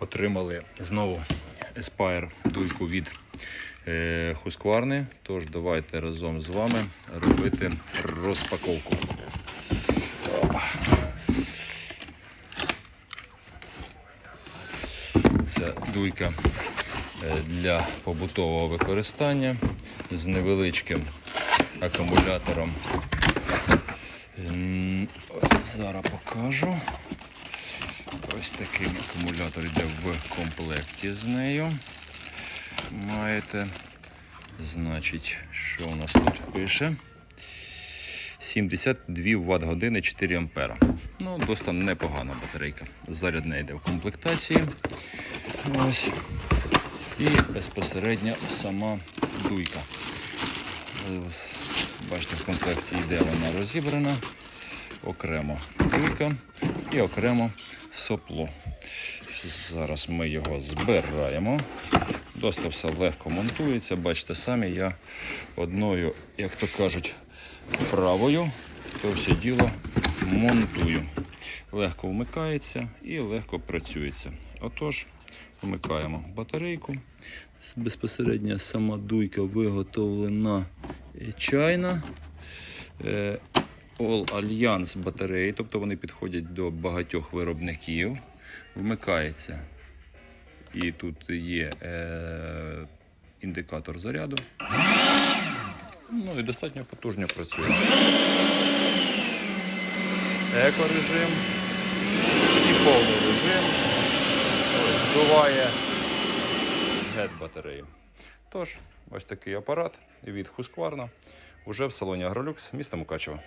Отримали знову Aspire дуйку від е, Husqvarna. Тож давайте разом з вами робити розпаковку. Це дуйка е, для побутового використання з невеличким акумулятором. Зараз покажу. Ось такий акумулятор йде в комплекті з нею. Маєте. Значить, що у нас тут пише? 72 Вт години 4 ампера. Ну, досить непогана батарейка. Зарядна йде в комплектації. Ось. І безпосередньо сама дуйка. Бачите, в комплекті йде вона розібрана. Окремо дуйка і окремо сопло. Зараз ми його збираємо. Досить все легко монтується. Бачите, самі я одною, як то кажуть, правою то все діло монтую. Легко вмикається і легко працюється. Отож, вмикаємо батарейку. Безпосередньо сама дуйка виготовлена е, чайна. All Alliance батареї, тобто вони підходять до багатьох виробників. Вмикається. І тут є е, індикатор заряду. Ну і достатньо потужно працює. Екорежим і повний режим. Ось, здуває геть батарею. Тож, ось такий апарат від Husqvarna уже в салоні Агролюкс міста Мукачево.